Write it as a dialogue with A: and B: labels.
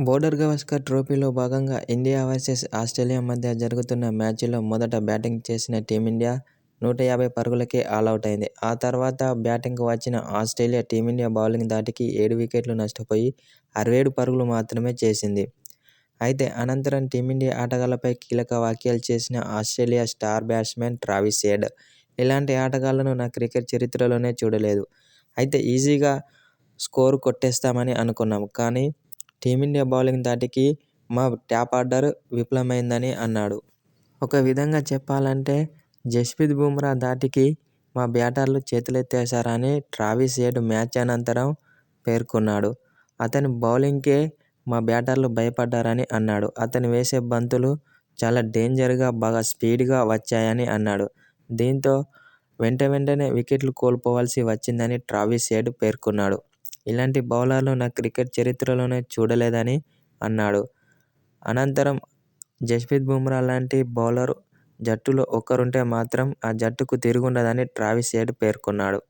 A: Border Gavaskar ట్రోఫీలో భాగంగా India versus Australia మధ్య జరుగుతున్న మ్యాచ్లో మొదట బ్యాటింగ్ చేసిన టీమిండియా నూట యాభై పరుగులకే ఆలౌట్ అయింది. ఆ తర్వాత బ్యాటింగ్కు వచ్చిన ఆస్ట్రేలియా టీమిండియా బౌలింగ్ దాటికి ఏడు వికెట్లు నష్టపోయి అరవై ఏడు పరుగులు మాత్రమే చేసింది. అయితే అనంతరం టీమిండియా ఆటగాళ్ళపై కీలక వ్యాఖ్యలు చేసిన ఆస్ట్రేలియా స్టార్ బ్యాట్స్మెన్ ట్రావిస్ ఏడ్ ఇలాంటి ఆటగాళ్ళను నా క్రికెట్ చరిత్రలోనే చూడలేదు. అయితే ఈజీగా స్కోరు కొట్టేస్తామని అనుకున్నాం. కానీ టీమిండియా బౌలింగ్ ధాటికి మా ట్యాప్ ఆర్డర్ విఫలమైందని అన్నాడు. ఒక విధంగా చెప్పాలంటే జస్ప్రీత్ బుమ్రా ధాటికి మా బ్యాటర్లు చేతులెత్తేశారని ట్రావిస్ హెడ్ మ్యాచ్ అనంతరం పేర్కొన్నాడు. అతని బౌలింగ్కే మా బ్యాటర్లు భయపడ్డారని అన్నాడు. అతను వేసే బంతులు చాలా డేంజర్గా, బాగా స్పీడ్గా వచ్చాయని అన్నాడు. దీంతో వెంట వెంటనే వికెట్లు కోల్పోవాల్సి వచ్చిందని ట్రావిస్ హెడ్ పేర్కొన్నాడు. ఇలాంటి బౌలర్లు నా క్రికెట్ చరిత్రలోనే చూడలేదని అన్నాడు. అనంతరం జస్ప్రీత్ బుమ్రా లాంటి బౌలర్ జట్టులో ఒకరుంటే మాత్రం ఆ జట్టుకు తిరుగుండదని ట్రావిస్ హెడ్ పేర్కొన్నాడు.